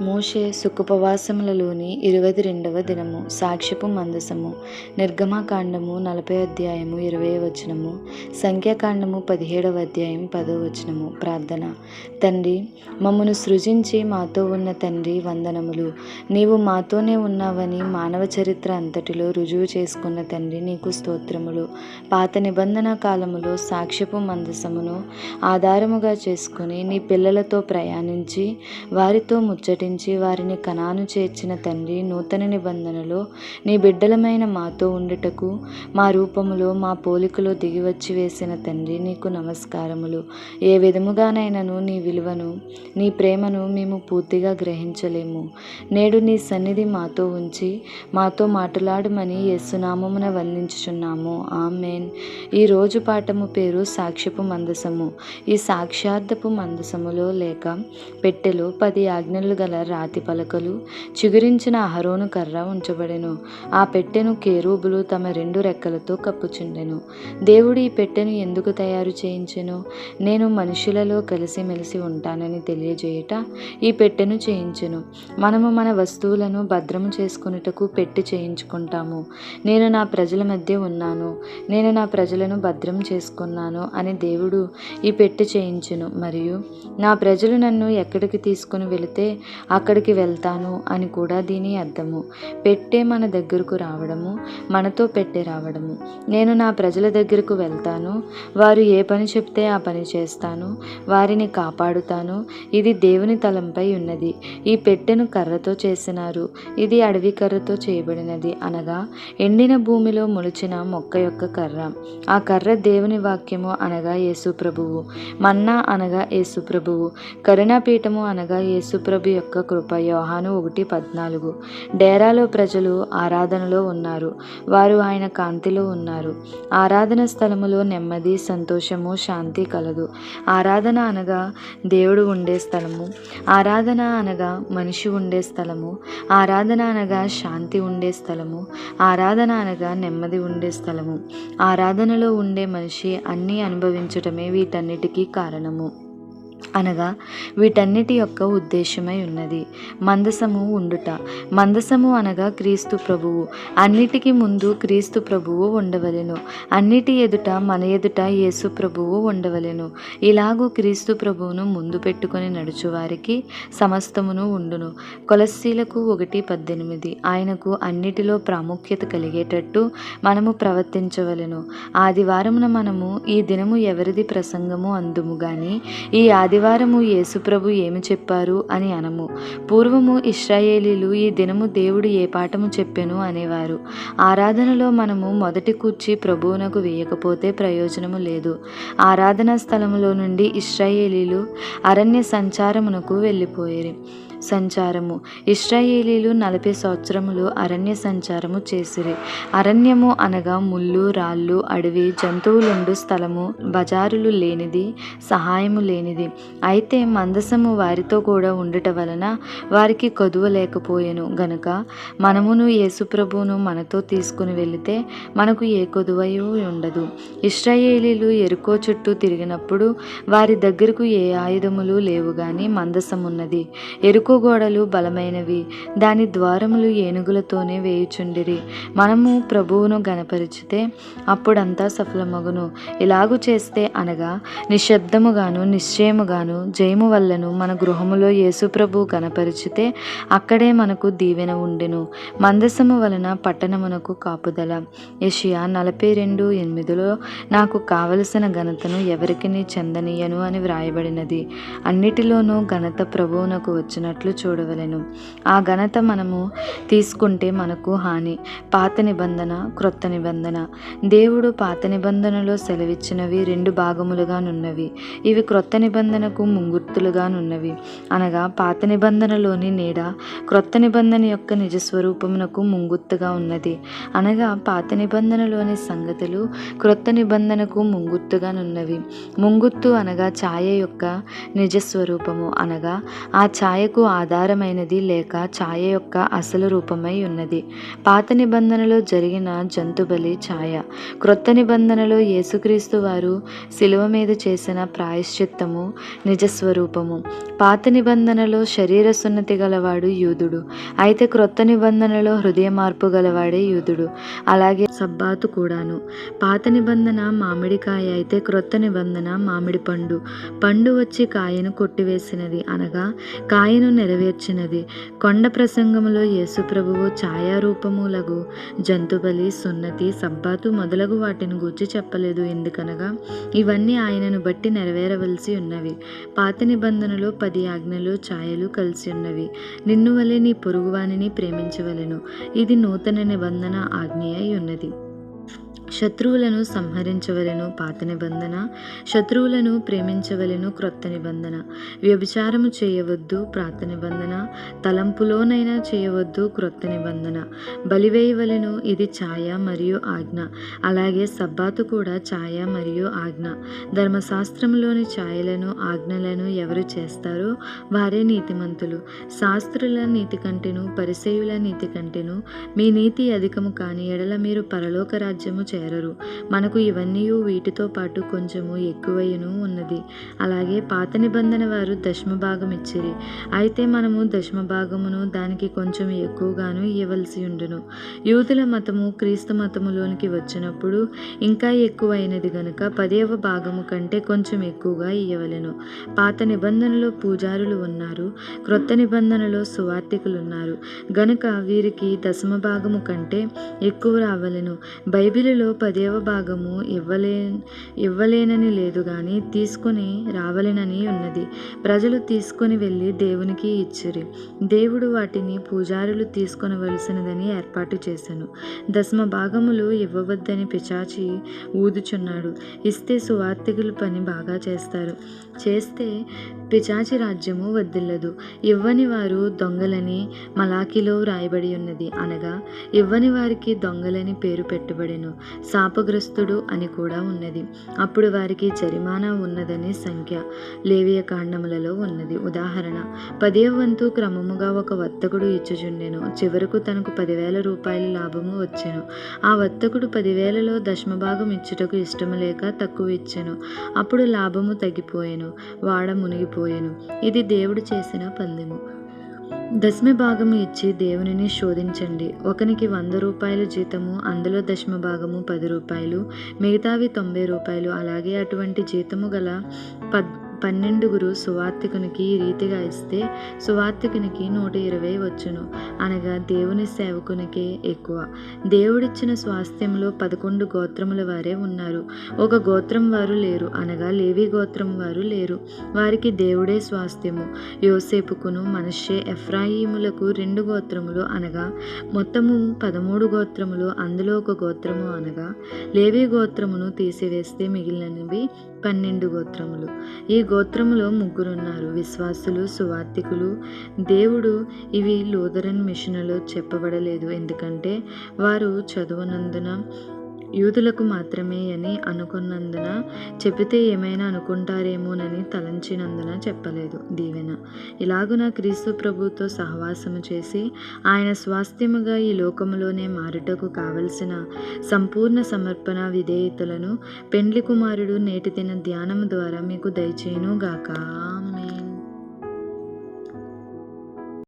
మోషే సుఖుపవాసములలోని ఇరవై రెండవ దినము సాక్ష్యపు మందసము నిర్గమాకాండము నలభై అధ్యాయము ఇరవై వచనము సంఖ్యాకాండము పదిహేడవ అధ్యాయం పదో వచనము. ప్రార్థన. తండ్రి మమ్మను సృజించి మాతో ఉన్న తండ్రి వందనములు. నీవు మాతోనే ఉన్నావని మానవ చరిత్ర అంతటిలో రుజువు చేసుకున్న తండ్రి నీకు స్తోత్రములు. పాత నిబంధన కాలములో సాక్ష్యపు మందసమును ఆధారముగా చేసుకుని నీ పిల్లలతో ప్రయాణించి వారితో ముచ్చటి పుట్టించి వారిని కణాను చేర్చిన తండ్రి నూతన నిబంధనలో నీ బిడ్డలమైన మాతో ఉండుటకు మా రూపములో మా పోలికలో దిగివచ్చి వేసిన తండ్రి నీకు నమస్కారములు. ఏ విధముగానైనాను నీ విలువను నీ ప్రేమను మేము పూర్తిగా గ్రహించలేము. నేడు నీ సన్నిధి మాతో ఉంచి మాతో మాట్లాడమని యస్సునామమున వందించుచున్నాము. ఆమెన్. ఈ రోజు పాఠము పేరు సాక్ష్యపు మందసము. ఈ సాక్షార్థపు మందసములో లేక పెట్టెలో పది ఆజ్ఞలు గల రాతి పలకలు చిగురించిన అహరోను కర్ర ఉంచబడెను. ఆ పెట్టెను కేరూబులు తమ రెండు రెక్కలతో కప్పుచుండెను. దేవుడు ఈ పెట్టెను ఎందుకు తయారు చేయించెను? నేను మనుషులలో కలిసిమెలిసి ఉంటానని తెలియజేయుట ఈ పెట్టెను చేయించెను. మనము మన వస్తువులను భద్రము చేసుకున్నటకు పెట్టి చేయించుకుంటాము. నేను నా ప్రజల మధ్య ఉన్నాను. నేను నా ప్రజలను భద్రం చేసుకున్నాను అని దేవుడు ఈ పెట్టి చేయించును. మరియు నా ప్రజలు నన్ను ఎక్కడికి తీసుకుని వెళితే అక్కడికి వెళ్తాను అని కూడా దీని అర్థము. పెట్టే మన దగ్గరకు రావడము మనతో పెట్టే రావడము. నేను నా ప్రజల దగ్గరకు వెళ్తాను వారు ఏ పని చెప్తే ఆ పని చేస్తాను వారిని కాపాడుతాను. ఇది దేవుని తలంపై ఉన్నది. ఈ పెట్టెను కర్రతో చేసినారు ఇది అడవి కర్రతో చేయబడినది అనగా ఎండిన భూమిలో మొలిచిన మొక్క యొక్క కర్ర. ఆ కర్ర దేవుని వాక్యము అనగా యేసుప్రభువు. మన్నా అనగా యేసుప్రభువు. కరుణాపీఠము అనగా యేసుప్రభు యొక్క యొక్క కృప యోహాను ఒకటి పద్నాలుగు. డేరాలో ప్రజలు ఆరాధనలో ఉన్నారు. వారు ఆయన కాంతిలో ఉన్నారు. ఆరాధన స్థలములో నెమ్మది సంతోషము శాంతి కలదు. ఆరాధన అనగా దేవుడు ఉండే స్థలము. ఆరాధన అనగా మనిషి ఉండే స్థలము. ఆరాధన అనగా శాంతి ఉండే స్థలము. ఆరాధన అనగా నెమ్మది ఉండే స్థలము. ఆరాధనలో ఉండే మనిషి అన్నీ అనుభవించటమే వీటన్నిటికీ కారణము. అనగా వీటన్నిటి యొక్క ఉద్దేశమై ఉన్నది. మందసము ఉండుట. మందసము అనగా క్రీస్తు ప్రభువు. అన్నిటికీ ముందు క్రీస్తు ప్రభువు ఉండవలెను. అన్నిటి ఎదుట మన ఎదుట యేసు ప్రభువు ఉండవలెను. ఇలాగూ క్రీస్తు ప్రభువును ముందు పెట్టుకొని నడుచువారికి సమస్తమును ఉండును. కొలస్సీలకు ఒకటి పద్దెనిమిది. ఆయనకు అన్నిటిలో ప్రాముఖ్యత కలిగేటట్టు మనము ప్రవర్తించవలెను. ఆదివారమున మనము ఈ దినము ఎవరిది ప్రసంగము అందుము గాని ఈ ఆది ఆదివారము యేసుప్రభు ఏమి చెప్పారు అని అనము. పూర్వము ఇస్రాయేలీలు ఈ దినము దేవుడు ఏ పాఠము చెప్పెను అనేవారు. ఆరాధనలో మనము మొదటి కూర్చి ప్రభువునకు వేయకపోతే ప్రయోజనము లేదు. ఆరాధనా స్థలములో నుండి ఇస్రాయేలీలు అరణ్య సంచారమునకు వెళ్ళిపోయేరు. సంచారము. ఇస్రాయేలీలు నలభై సంవత్సరములు అరణ్య సంచారము చేసిరి. అరణ్యము అనగా ముళ్ళు రాళ్ళు అడవి జంతువులుండు స్థలము బజారులు లేనిది సహాయము లేనిది. అయితే మందసము వారితో కూడా ఉండుట వలన వారికి కొదువ లేకపోయెను గనుక మనమును యేసుప్రభువును మనతో తీసుకుని వెళితే మనకు ఏ కొదువయు ఉండదు. ఇస్రాయేలీలు ఎరుకో చుట్టూ తిరిగినప్పుడు వారి దగ్గరకు ఏ ఆయుధములు లేవు గాని మందసమున్నది. ఎరుకో ఎరుకో గోడలు బలమైనవి. దాని ద్వారములు ఏనుగులతోనే వేయుచుండిరి. మనము ప్రభువును గనపరిచితే అప్పుడంతా సఫలమగును. ఇలాగు చేస్తే అనగా నిశ్శబ్దముగాను నిశ్చయముగాను జయము వల్లను మన గృహములో యేసుప్రభు గణపరిచితే అక్కడే మనకు దీవెన ఉండెను. మందసము వలన పట్టణమునకు కాపుదల. యషియా నలభై రెండు ఎనిమిదిలో నాకు కావలసిన ఘనతను ఎవరికి చెందనీయను అని వ్రాయబడినది. అన్నిటిలోనూ ఘనత ప్రభువునకు వచ్చినట్లు చూడవలెను. ఆ ఘనత మనము తీసుకుంటే మనకు హాని. పాత నిబంధన క్రొత్త నిబంధన. దేవుడు పాత నిబంధనలో సెలవిచ్చినవి రెండు భాగములుగా నున్నవి. ఇవి క్రొత్త నిబంధనకు ముంగుర్తులుగా నున్నవి. అనగా పాత నిబంధనలోని నీడ క్రొత్త నిబంధన యొక్క నిజస్వరూపమునకు ముంగుర్తుగా ఉన్నది. అనగా పాత నిబంధనలోని సంగతులు క్రొత్త నిబంధనకు ముంగుర్తుగా నున్నవి. ముంగుర్తు అనగా ఛాయ యొక్క నిజస్వరూపము. అనగా ఆ ఛాయకు ఆధారమైనది లేక ఛాయ యొక్క అసలు రూపమై ఉన్నది. పాత నిబంధనలో జరిగిన జంతుబలి ఛాయ. క్రొత్త నిబంధనలో యేసుక్రీస్తు వారు శిలువ మీద చేసిన ప్రాయశ్చిత్తము నిజస్వరూపము. పాత నిబంధనలో శరీర సున్నతి గలవాడు యూదుడు. అయితే క్రొత్త నిబంధనలో హృదయ మార్పు గలవాడే యూదుడు. అలాగే సబ్బాతు కూడాను. పాత నిబంధన మామిడికాయ అయితే క్రొత్త నిబంధన మామిడి పండు. పండు వచ్చి కాయను కొట్టివేసినది అనగా కాయను నెరవేర్చినది. కొండ ప్రసంగములో యేసుప్రభువు ఛాయారూపములగు జంతుబలి సున్నతి సబ్బాతు మొదలగు వాటిని గూర్చి చెప్పలేదు. ఎందుకనగా ఇవన్నీ ఆయనను బట్టి నెరవేరవలసి ఉన్నవి. పాత నిబంధనలో పది ఆజ్ఞలు ఛాయలు కలిసి ఉన్నవి. నిన్ను వలె నీ పొరుగువానిని ప్రేమించవలెను. ఇది నూతన నిబంధన ఆజ్ఞ అయి ఉన్నది. శత్రువులను సంహరించవలెను పాత నిబంధన శత్రువులను ప్రేమించవలెను క్రొత్త నిబంధన. వ్యభిచారము చేయవద్దు ప్రాత నిబంధన తలంపులోనైనా చేయవద్దు క్రొత్త నిబంధన. బలివేయవలెను ఇది ఛాయ మరియు ఆజ్ఞ. అలాగే సబ్బాతు కూడా ఛాయ మరియు ఆజ్ఞ. ధర్మశాస్త్రంలోని ఛాయలను ఆజ్ఞలను ఎవరు చేస్తారో వారే నీతిమంతులు. శాస్త్రుల నీతి కంటేను పరిసేయుల నీతి కంటేను మీ నీతి అధికము కాని ఎడల మీరు పరలోక రాజ్యము చేరరు. మనకు ఇవన్నీ వీటితో పాటు కొంచెము ఎక్కువయ్యను ఉన్నది. అలాగే పాత నిబంధన వారు దశమ భాగం ఇచ్చిరి అయితే మనము దశమ భాగమును దానికి కొంచెం ఎక్కువగాను ఇవ్వవలసి ఉండును. యూదుల మతము క్రీస్తు మతములోనికి వచ్చినప్పుడు ఇంకా ఎక్కువైనది గనుక పదేవ భాగము కంటే కొంచెం ఎక్కువగా ఇవ్వవలెను పాత నిబంధనలో పూజారులు ఉన్నారు. క్రొత్త నిబంధనలో సువార్థికులు ఉన్నారు గనుక వీరికి దశమ భాగము కంటే ఎక్కువ రావలెను. బైబిలులో పదేవ భాగము ఇవ్వలే ఇవ్వలేనని లేదు కానీ తీసుకొని రావలేనని ఉన్నది. ప్రజలు తీసుకొని వెళ్ళి దేవునికి ఇచ్చిరి. దేవుడు వాటిని పూజారులు తీసుకొనవలసినదని ఏర్పాటు చేశాను దశమ భాగములు ఇవ్వవద్దని పిచాచి ఊదుచున్నాడు. ఇస్తే సువార్థికులు పని బాగా చేస్తారు. చేస్తే పిచాచి రాజ్యము వద్దిల్లదు ఇవ్వని వారు దొంగలని మలాకిలో వ్రాయబడి ఉన్నది. అనగా ఇవ్వని వారికి దొంగలని పేరు పెట్టబడెను. శాపగ్రస్తుడు అని కూడా ఉన్నది. అప్పుడు వారికి జరిమానా ఉన్నదని సంఖ్య లేవియ కాండములలో ఉన్నది. ఉదాహరణ పదేవ వంతు క్రమముగా ఒక వర్తకుడు ఇచ్చుచుండెను. చివరకు తనకు పదివేల రూపాయల లాభము వచ్చెను. ఆ వర్తకుడు పదివేలలో దశమభాగం ఇచ్చుటకు ఇష్టము లేక తక్కువ ఇచ్చెను. అప్పుడు లాభము తగ్గిపోయాను. వాడ మునిగిపోయెను ఇది దేవుడు చేసిన పందెము దశమ భాగము ఇచ్చి దేవునిని శోధించండి. ఒకనికి వంద రూపాయలు జీతము అందులో దశమ భాగము పది రూపాయలు మిగతావి తొంభై రూపాయలు. అలాగే అటువంటి జీతము గల పద్ పన్నెండుగురు సువార్థికునికి ఈ రీతిగా ఇస్తే సువార్థికునికి నూట ఇరవై వచ్చును. అనగా దేవుని సేవకునికే ఎక్కువ. దేవుడిచ్చిన స్వాస్థ్యంలో పదకొండు గోత్రముల వారే ఉన్నారు. ఒక గోత్రం వారు లేరు. అనగా లేవి గోత్రం వారు లేరు. వారికి దేవుడే స్వాస్థ్యము. యోసేపుకును మనషే ఎఫ్రాయిములకు రెండు గోత్రములు. అనగా మొత్తము పదమూడు గోత్రములు. అందులో ఒక గోత్రము అనగా లేవి గోత్రమును తీసివేస్తే మిగిలినవి పన్నెండు గోత్రములు. ఈ గోత్రములో ముగ్గురున్నారు. విశ్వాసులు సువార్థికులు. దేవుడు ఇవి లూథరన్ మిషన్లో చెప్పబడలేదు. ఎందుకంటే వారు చదువునందున యూదులకు మాత్రమే అని అనుకున్నందున చెబితే ఏమైనా అనుకుంటారేమోనని తలంచినందున చెప్పలేదు దీవెన. ఇలాగున క్రీస్తు ప్రభుతో సహవాసము చేసి ఆయన స్వాస్థ్యముగా ఈ లోకములోనే మారుటకు కావలసిన సంపూర్ణ సమర్పణ విధేయతలను పెండ్లి కుమారుడు నేటి దిన ధ్యానము ద్వారా మీకు దయచేయును గాక